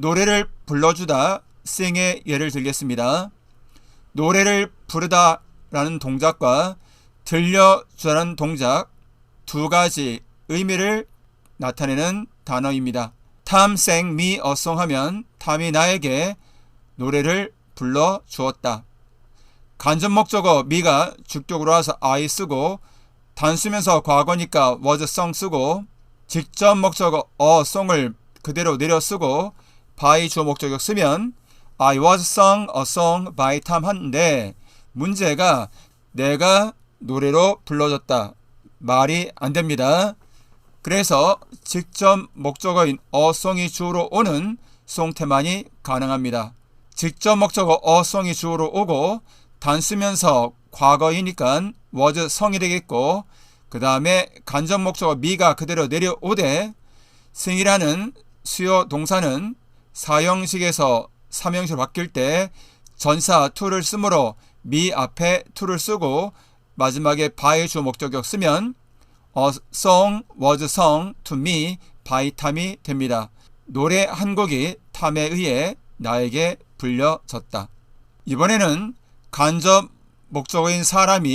노래를 불러주다 sing의 예를 들겠습니다. 노래를 부르다 라는 동작과 들려주라는 동작 두 가지 의미를 나타내는 단어입니다. 탐 sang me a song 하면 탐이 나에게 노래를 불러 주었다. 간접 목적어 me가 주격으로 와서 I 쓰고 단수면서 과거니까 was sung 쓰고 직접 목적어 a song을 그대로 내려 쓰고 by 주어 목적어 쓰면 I was sung a song by Tom 하는데 문제가 내가 노래로 불러줬다. 말이 안 됩니다. 그래서 직접 목적어인 song이 주어로 오는 송태만이 가능합니다. 직접 목적어 song이 주어로 오고 단 쓰면서 과거이니까 was 성이 되겠고 그 다음에 간접 목적어 me가 그대로 내려오되 승이라는 수요 동사는 사형식에서 삼형식으로 바뀔 때 전사 to를 쓰므로 me 앞에 to를 쓰고 마지막에 by 주 목적격 쓰면 a song was sung to me by 탐이 됩니다. 노래 한 곡이 탐에 의해 나에게 불려졌다. 이번에는 간접 목적어인 사람이